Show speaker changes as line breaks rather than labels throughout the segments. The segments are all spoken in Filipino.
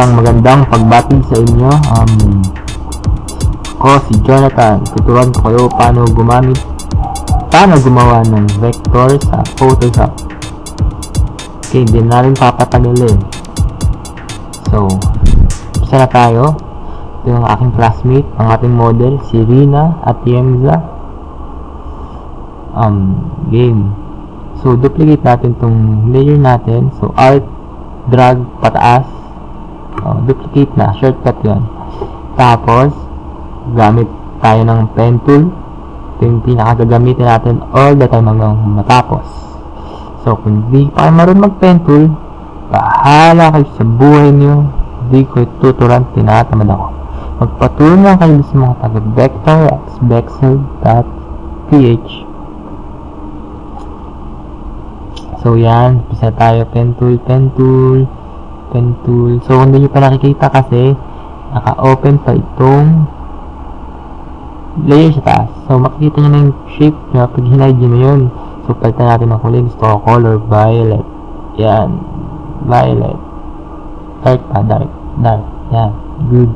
Isang magandang pagbati sa inyo. Um, ako si Jonathan. Tuturuan ko kayo paano gumamit, paano gumawa ng vector sa Photoshop. Okay, hindi na rin papatagalin. So, isa na tayo. Ito yung aking classmate, ang ating model, si Rina at Yemza. Um, game. So, duplicate natin tong layer natin. So, Alt, drag, pataas. Oh, duplicate na. Shortcut yun. Tapos, gamit tayo ng pen tool. Ito yung pinakagagamitin natin all the time hanggang matapos. So, kung di pa kayo marunong mag-pen tool, bahala kayo sa buhay niyo. Hindi ko tuturan, tinatamad ako. Magpatuloy lang kayo sa mga taga-vector at vexel.ph So, yan. Pisa tayo. Pen tool, pen tool, pen tool. So, kung hindi nyo pa nakikita kasi, naka-open pa itong layer sa taas. So, makikita nyo na yung shape nyo pag hinide nyo yun. So, palitan natin ng kulay. Gusto ko color violet. Yan. Violet. Dark pa, dark. Dark. Yan. Good.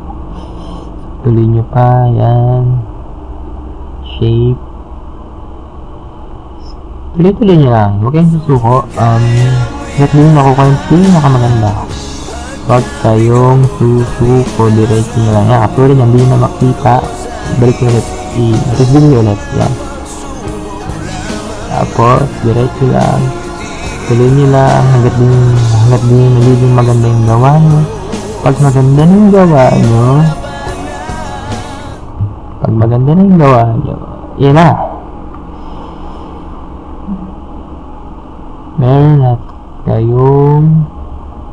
Tuloy nyo pa. Yan. Shape. Tuloy-tuloy nyo lang. Huwag kayong susuko. Um, hanggat din ako kayong pinakamaganda. Huwag kayong susuko. Diretso nyo lang. Yan. Actually, hindi na makita. Balik nyo ulit. I-review nyo ulit. Yan. Tapos, diretso lang. Tuloy nyo lang. Hanggat din, hanggat din nagiging maganda yung gawa nyo. Pag maganda na yung gawa nyo, pag maganda na yung gawa nyo, yan na. meron at kayong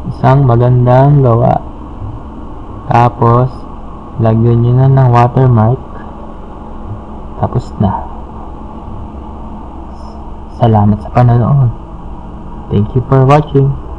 isang magandang gawa. Tapos, lagyan nyo na ng watermark. Tapos na. Salamat sa panonood. Thank you for watching.